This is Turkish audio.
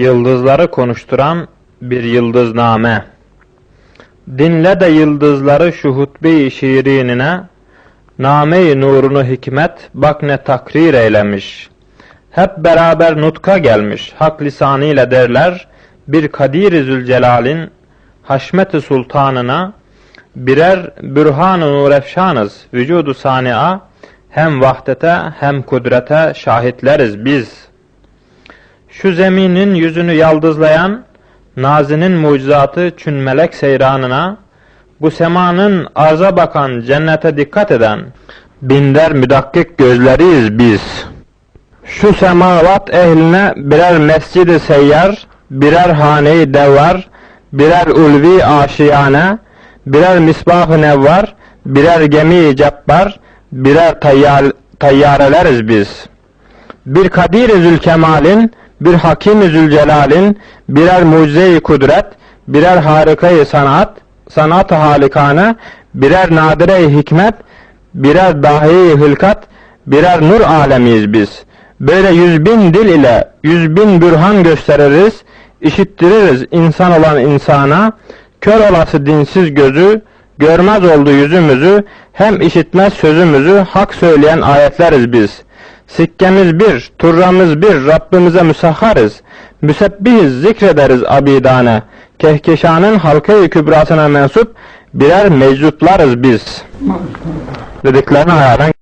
Yıldızları konuşturan bir yıldızname. Dinle de yıldızları şu hutbe-i şiirinine, name-i nurunu hikmet bak ne takrir eylemiş. Hep beraber nutka gelmiş, hak lisanıyla derler, bir Kadir-i Zülcelal'in haşmet-i sultanına, birer bürhan-ı nurefşanız vücudu sani'a, hem vahdete hem kudrete şahitleriz biz.'' Şu zeminin yüzünü yaldızlayan Nazinin mucizatı çün melek seyranına bu semanın arza bakan cennete dikkat eden binder müdakkik gözleriyiz biz. Şu semavat ehline birer mescid-i seyyar, birer hane-i devvar, birer ulvi aşiyane, birer misbah-ı nevvar, birer gemi-i cebbar, birer tayyar, tayyareleriz biz.'' bir Kadir-i Zülkemal'in, bir Hakim-i Zülcelal'in, birer mucize-i kudret, birer harikayı sanat, sanat-ı halikane, birer nadire-i hikmet, birer dahi-i hılkat, birer nur alemiyiz biz. Böyle yüz bin dil ile yüz bin bürhan gösteririz, işittiririz insan olan insana, kör olası dinsiz gözü, görmez oldu yüzümüzü, hem işitmez sözümüzü, hak söyleyen ayetleriz biz.'' Sikkemiz bir, turramız bir, Rabbimize müsahharız. Müsebbihiz, zikrederiz abidane. Kehkeşanın halka-i kübrasına mensup birer mecdutlarız biz. Dediklerini hayalen